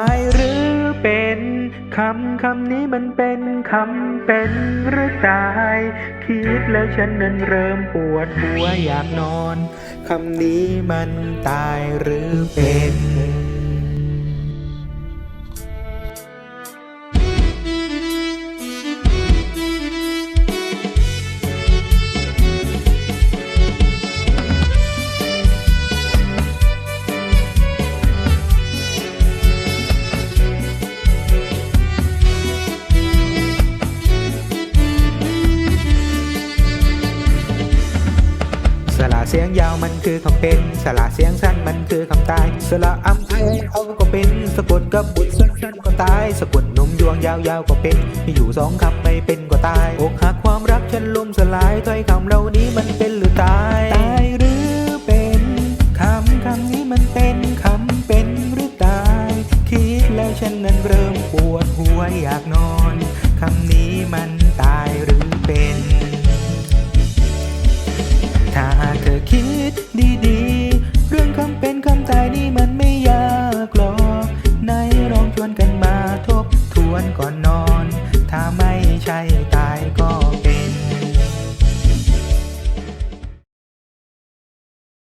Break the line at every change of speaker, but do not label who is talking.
ายหรือเป็นคำคำนี้มันเป็นคำเป็นหรือตาย คิดแล้วฉันนั้นเริ่มปวดหัวอยากนอน คำนี้มันตายหรือเป็น สระเสียงยาวมันคือคำเป็นสระเสียงสั้นมันคือคำตายสระอัมไอเอาก็เป็น สะกดกับบุตรสั้นๆก็ตาย สะกดนมยวงยาวๆก็เป็น มีอยู่สองคำไม่เป็นก็ตายอกหักความรักฉันล่มสลาย ถ้อยคำเหล่านี้มันเป็นหรือตาย ตายหรือเป็นคำคำนี้มันเป็นคำเป็นหรือตาย คิดแล้วฉันนั้นเริ่มปวดหัวอยากนอนคำนี้มัน ถ้าเธอคิดดีๆ เรื่องคำเป็นคำตายนี่มันไม่ยากหรอกไหนลองชวนกันมาทบทวนก่อนนอน ถ้าไม่ใช่ตายก็